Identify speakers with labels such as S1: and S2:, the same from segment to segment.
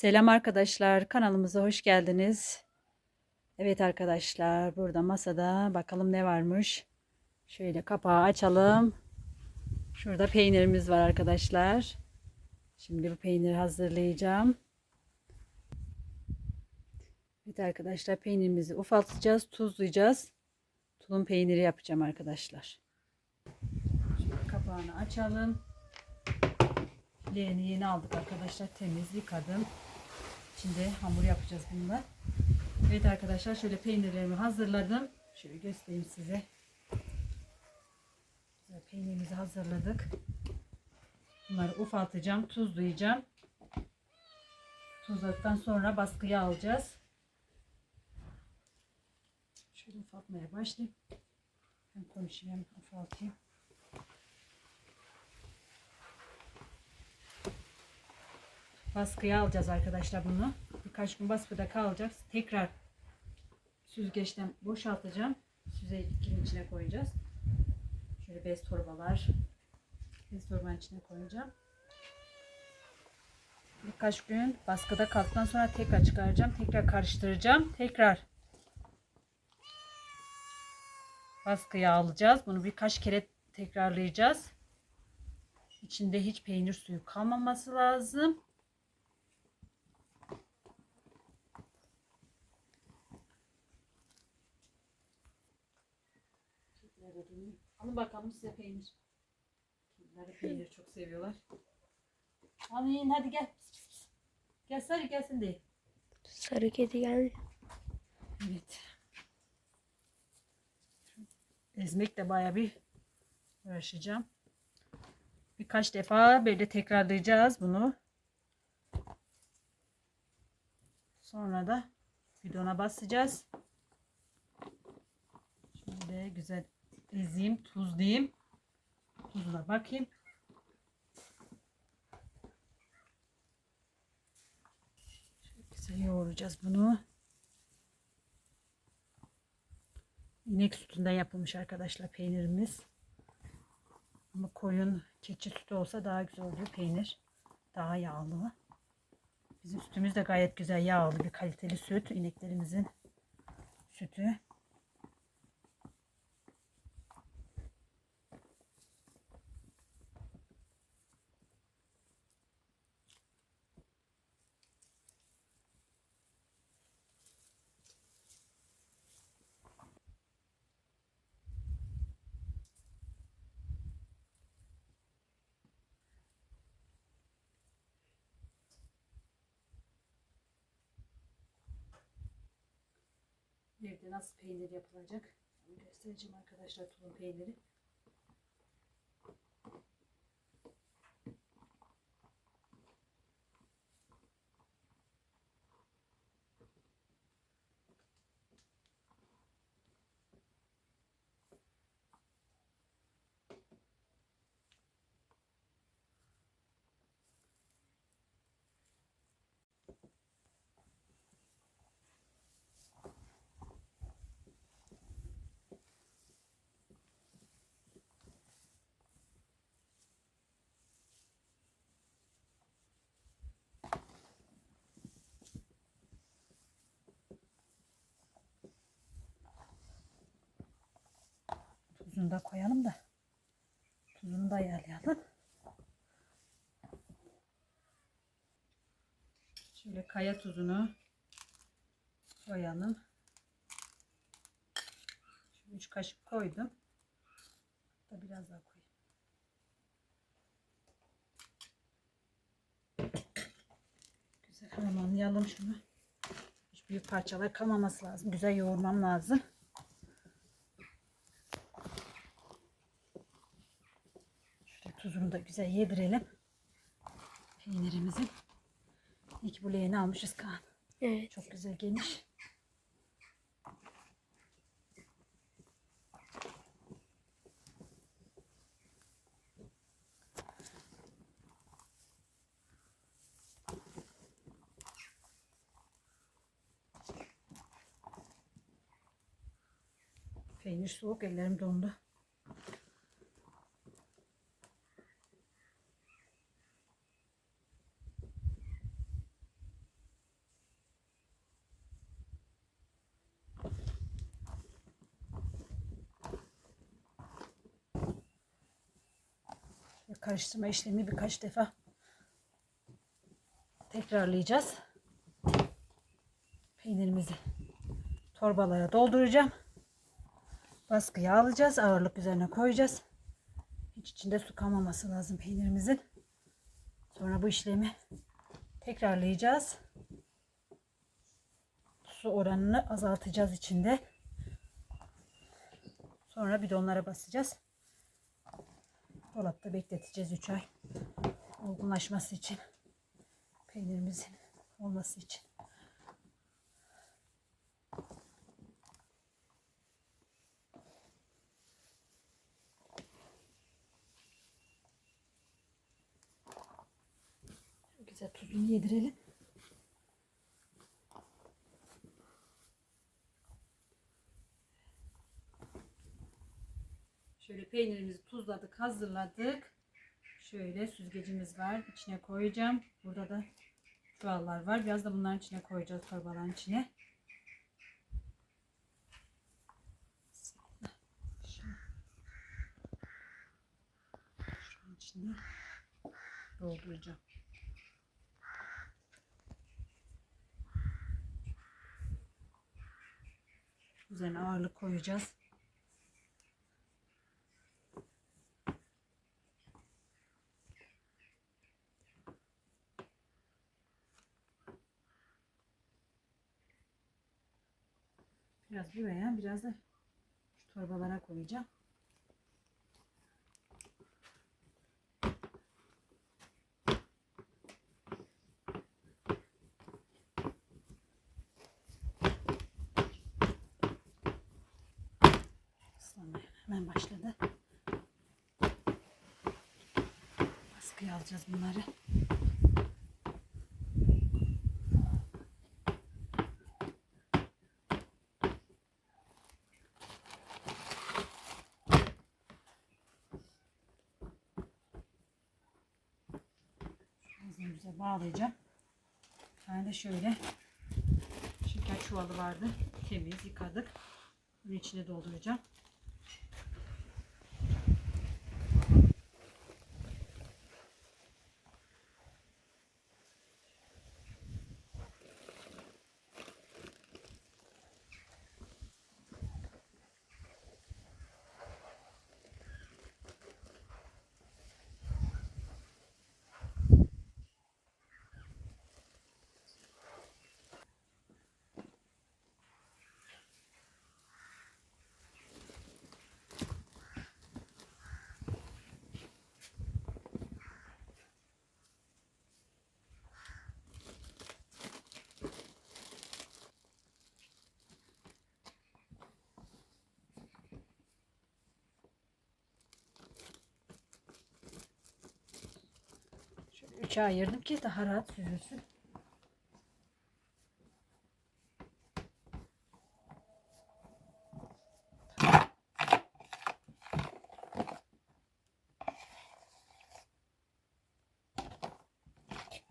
S1: Selam arkadaşlar, kanalımıza hoş geldiniz. Evet arkadaşlar, burada masada bakalım ne varmış. Şöyle kapağı açalım. Şurada peynirimiz var arkadaşlar. Şimdi bu peyniri hazırlayacağım. Evet arkadaşlar, peynirimizi ufaltacağız, tuzlayacağız. Tulum peyniri yapacağım arkadaşlar. Şöyle kapağını açalım. Leğeni yeni aldık arkadaşlar. Temiz yıkadım. Şimdi hamur yapacağız bununla. Evet arkadaşlar şöyle peynirlerimi hazırladım. Şöyle göstereyim size. Güzel peynirimizi hazırladık. Bunları ufaltacağım, tuzlayacağım. Tuzladıktan sonra baskıya alacağız. Şöyle ufaltmaya başlayayım. Hem konuşayım hem ufaltayım. Baskıya alacağız arkadaşlar bunu. Birkaç gün baskıda kalacak. Tekrar süzgeçten boşaltacağım. Süzgeçin içine koyacağız. Şöyle bez torbalar. Bez torbanın içine koyacağım. Birkaç gün baskıda kaldıktan sonra tekrar çıkaracağım. Tekrar karıştıracağım. Tekrar baskıya alacağız. Bunu birkaç kere tekrarlayacağız. İçinde hiç peynir suyu kalmaması lazım. Alın bakalım size peynir. Kediler de peynir çok seviyorlar. Alın hadi gel. Pis, pis, pis. Gel sarı gelsin diye.
S2: Sarı kedi geldi.
S1: Evet. Ezmekle baya bir uğraşacağım. Birkaç defa böyle tekrarlayacağız bunu. Sonra da bidona basacağız. Şöyle güzel ezeyim, tuzlayayım. Tuzuna bakayım. Şöyle güzel yoğuracağız bunu. İnek sütünden yapılmış arkadaşlar peynirimiz. Ama koyun, keçi sütü olsa daha güzel oluyor peynir. Daha yağlı. Bizim sütümüz de gayet güzel yağlı bir kaliteli süt. İneklerimizin sütü. Evde nasıl peynir yapılacak? Göstereceğim arkadaşlar tulum peyniri. Tuzunu da koyalım da. Tuzunu da ayarlayalım. Şöyle kaya tuzunu koyalım. Şöyle 3 kaşık koydum. Da biraz daha koyayım. Güzel harmanlayalım şunu. Hiç büyük parçalar kalmaması lazım. Güzel yoğurmam lazım. Şöyle tuzunu da güzel yedirelim. Peynirimizin. İyi ki bu leğeni almışız Kaan.
S2: Evet.
S1: Çok güzel geniş. Peynir soğuk ellerim dondu. Karıştırma işlemi birkaç defa tekrarlayacağız. Peynirimizi torbalara dolduracağım. Baskıya alacağız. Ağırlık üzerine koyacağız. Hiç içinde su kalmaması lazım peynirimizin. Sonra bu işlemi tekrarlayacağız. Su oranını azaltacağız içinde. Sonra bidonlara basacağız. Dolapta bekleteceğiz 3 ay. Olgunlaşması için. Peynirimizin olması için. Güzel tuzunu yedirelim. Şöyle peynirimizi tuzladık, hazırladık. Şöyle süzgecimiz var. İçine koyacağım. Burada da çuvallar var. Biraz da bunların içine koyacağız torbaların içine. Şunun içine dolduracağım. Üzerine ağırlık koyacağız. Biraz buraya, biraz da şu torbalara koyacağım. Islanmaya hemen başladı. Baskıya alacağız bunları. Bağlayacağım. Tane de şöyle şeker çuvalı vardı. Temiz yıkadık. Bunun içine dolduracağım. Üçe ayırdım ki daha rahat süzülsün.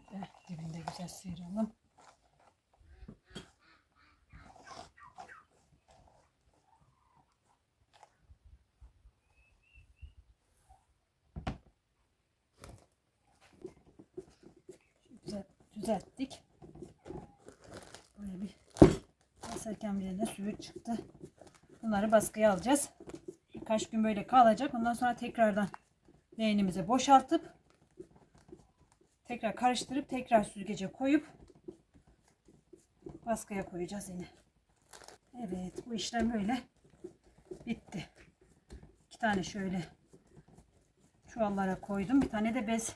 S1: Şöyle dibinde güzel sıyıralım. Güzel düzelttik. Böyle bir basarken bir de sürük çıktı. Bunları baskıya alacağız. Birkaç gün böyle kalacak. Ondan sonra tekrardan leğenimize boşaltıp tekrar karıştırıp tekrar süzgece koyup baskıya koyacağız yine. Evet bu işlem böyle bitti. İki tane şöyle çuvallara koydum. Bir tane de bez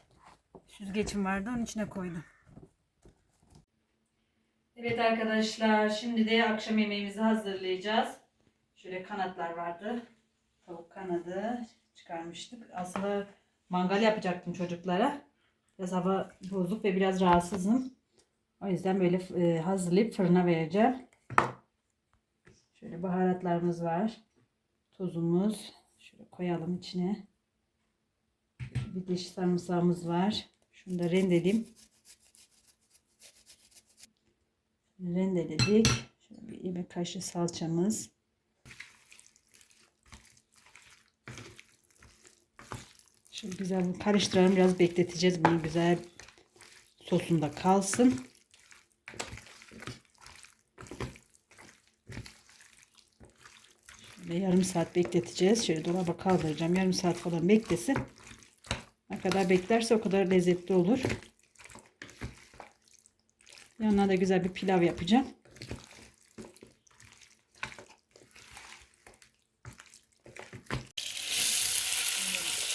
S1: süzgecim vardı. Onun içine koydum. Evet arkadaşlar şimdi de akşam yemeğimizi hazırlayacağız. Şöyle kanatlar vardı. Tavuk kanadı çıkarmıştık. Aslında mangal yapacaktım çocuklara. Biraz hava bozuk ve biraz rahatsızım. O yüzden böyle e, hazırlayıp fırına vereceğim. Şöyle baharatlarımız var. Tuzumuz. Şöyle koyalım içine. Bir diş sarımsağımız var. Şunu da rendeleyeyim. Rendeledik. Şöyle bir yemek kaşığı salçamız. Şöyle güzel bir karıştıralım. Biraz bekleteceğiz bunu güzel sosunda kalsın. Şöyle yarım saat bekleteceğiz. Şöyle dolaba kaldıracağım. Yarım saat falan beklesin. Ne kadar beklerse o kadar lezzetli olur. Yanına da güzel bir pilav yapacağım.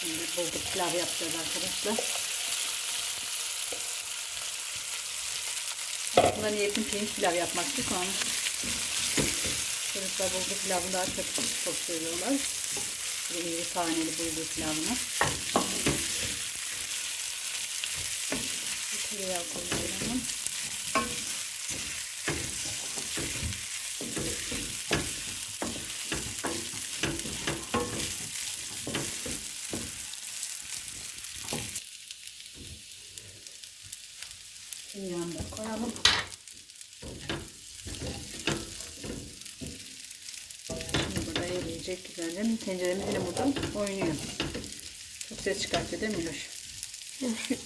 S1: Şimdi bulgur pilav yapacağız arkadaşlar. Aslında niyetim pirinç pilav yapmaktı sonra. Çocuklar bulgur pilavını daha çok çok seviyorlar. Böyle iri taneli bulgur pilavını. Tereyağı koyuyorum. Tereyağını da koyalım. Şimdi burada güzel. Tenceremiz yine burada oynuyor. Çok ses çıkartıyor değil mi Loş?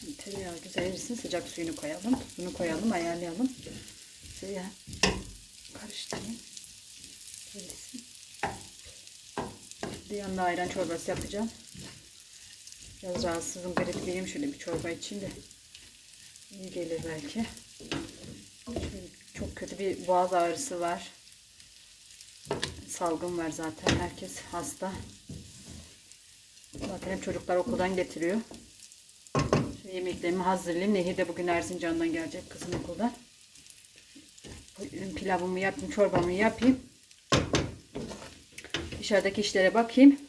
S1: Şimdi tereyağı güzel erisin. Sıcak suyunu koyalım. Tuzunu koyalım. Ayarlayalım. Şöyle karıştırayım. Erisin. Bir yanında ayran çorbası yapacağım. Biraz rahatsızım. Garipliyim. Şöyle bir çorba içeyim de. İyi gelir belki. Şöyle çok kötü bir boğaz ağrısı var. Salgın var zaten. Herkes hasta. Zaten hep çocuklar okuldan getiriyor. Şimdi yemeklerimi hazırlayayım. Nehir de bugün Erzincan'dan gelecek kızım okuldan. Pilavımı yapayım, çorbamı yapayım. Dışarıdaki işlere bakayım.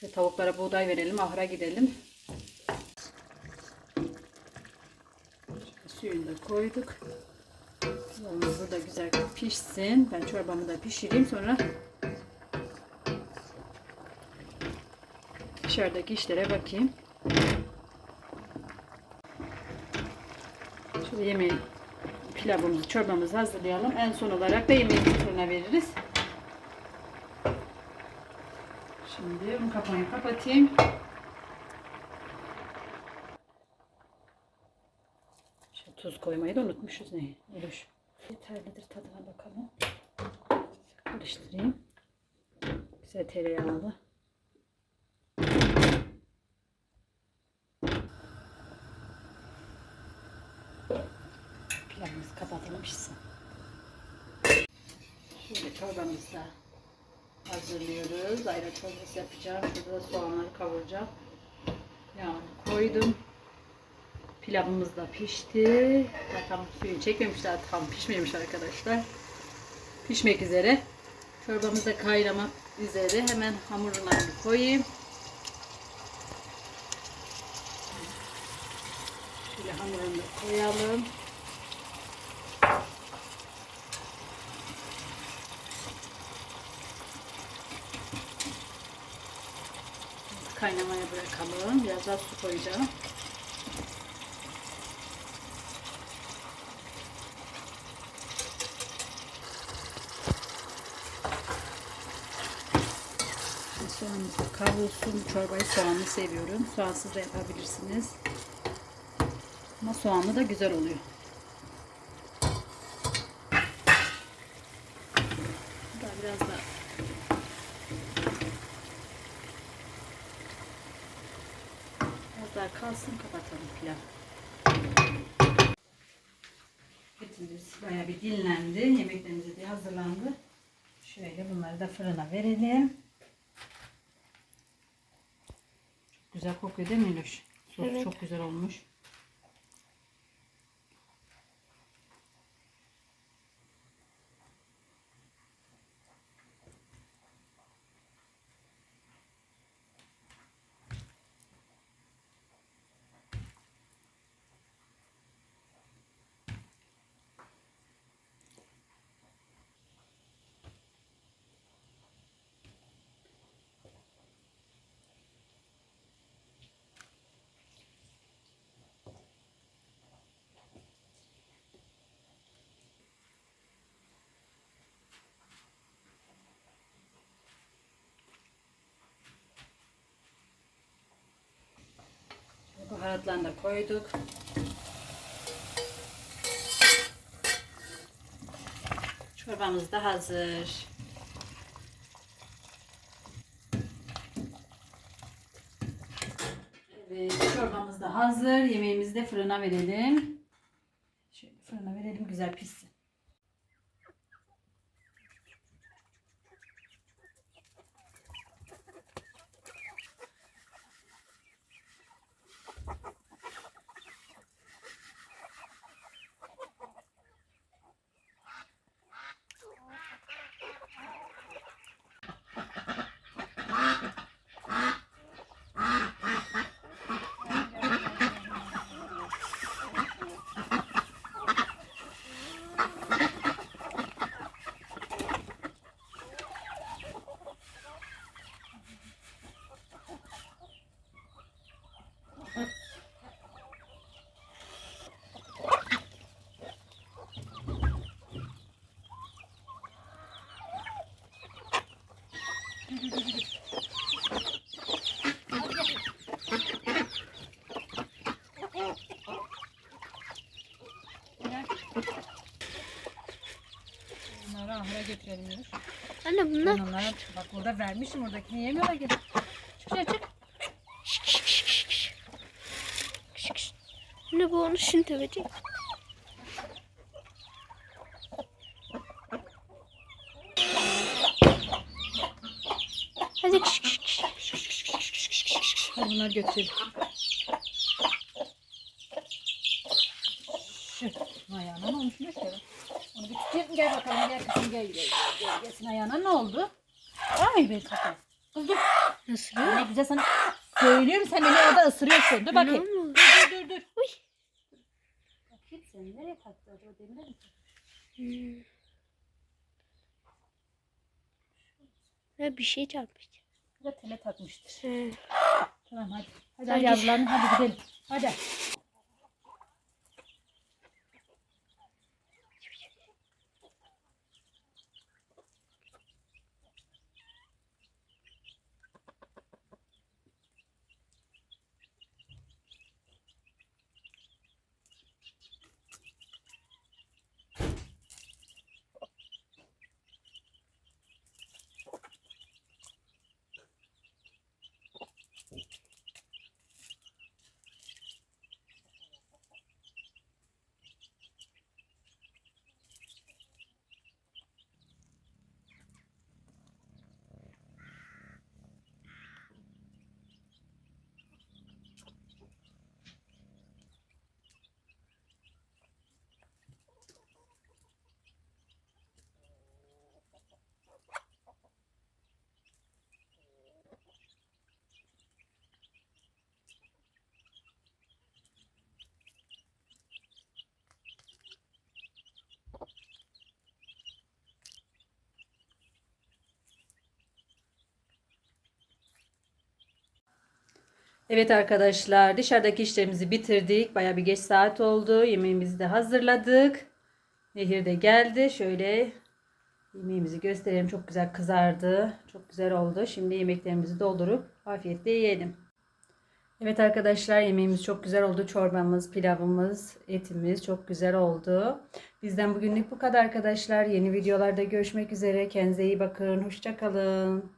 S1: Şu tavuklara buğday verelim, ahıra gidelim. Şöyle suyunu da koyduk. Pilavımız burada güzel pişsin. Ben çorbamı da pişireyim sonra dışarıdaki işlere bakayım. Şöyle yemeği, pilavımızı, çorbamızı hazırlayalım. En son olarak da yemeği fırına veririz. Şimdi bunu kapağını kapatayım. Tuz koymayı da unutmuşuz ne? Oluş. Yeterlidir tadına bakalım. Karıştırayım. Güzel tereyağlı. Pilavımızı kapatalım pişsin. Şöyle çorbamızı da hazırlıyoruz. Ayran çorbası yapacağım. Şurada da soğanları kavuracağım. Yani koydum. Pilavımız da pişti. Daha tam suyu çekmemiş daha tam pişmemiş arkadaşlar. Pişmek üzere. Çorbamız da kaynamak üzere. Hemen hamuruna koyayım. Şöyle hamurunu koyalım. kaynamaya bırakalım. Biraz daha su koyacağım. Şimdi Kavrulsun. Çorbayı soğanlı seviyorum. Soğansız da yapabilirsiniz. Ama soğanlı da güzel oluyor. Daha biraz da Biraz daha kalsın kapatalım pilav. Etimiz bayağı bir dinlendi. Yemeklerimiz de hazırlandı. Şöyle bunları da fırına verelim. Çok güzel kokuyor değil mi Loş? Sos
S2: Evet.
S1: çok güzel olmuş. Baharatlarını da koyduk. Çorbamız da hazır. Evet, çorbamız da hazır. Yemeğimizi de fırına verelim. Şöyle fırına verelim güzel pişsin. Ahıra götürelim Yunus.
S2: Anne
S1: Ben
S2: bunlar
S1: onlara bak burada vermişim oradakini yemiyorlar gel. Çık şuraya çık.
S2: Anne bu onu şimdi verecek. Hadi kış kış kış.
S1: Hadi bunları götürelim. Ayağına ne olmuş ne tutayım gel bakalım gel kızım gel gel gel. gel. Gelsin ayağına ne oldu? Ay be kaka. Kız dur.
S2: Nasıl
S1: Ne güzel sana söylüyorum sen beni orada ısırıyorsun. Dur bakayım. Dur dur dur dur.
S2: Uy.
S1: Bakayım sen nereye taktı acaba demire mi?
S2: Hmm. Ha, bir şey çarpmış.
S1: Bu da tele takmıştır.
S2: He.
S1: Tamam hadi. Hadi,
S2: Hadi.
S1: yavrularını hadi gidelim. Hadi. Evet arkadaşlar dışarıdaki işlerimizi bitirdik. Baya bir geç saat oldu. Yemeğimizi de hazırladık. Nehir de geldi. Şöyle yemeğimizi gösterelim. Çok güzel kızardı. Çok güzel oldu. Şimdi yemeklerimizi doldurup afiyetle yiyelim. Evet arkadaşlar yemeğimiz çok güzel oldu. Çorbamız, pilavımız, etimiz çok güzel oldu. Bizden bugünlük bu kadar arkadaşlar. Yeni videolarda görüşmek üzere. Kendinize iyi bakın. Hoşçakalın.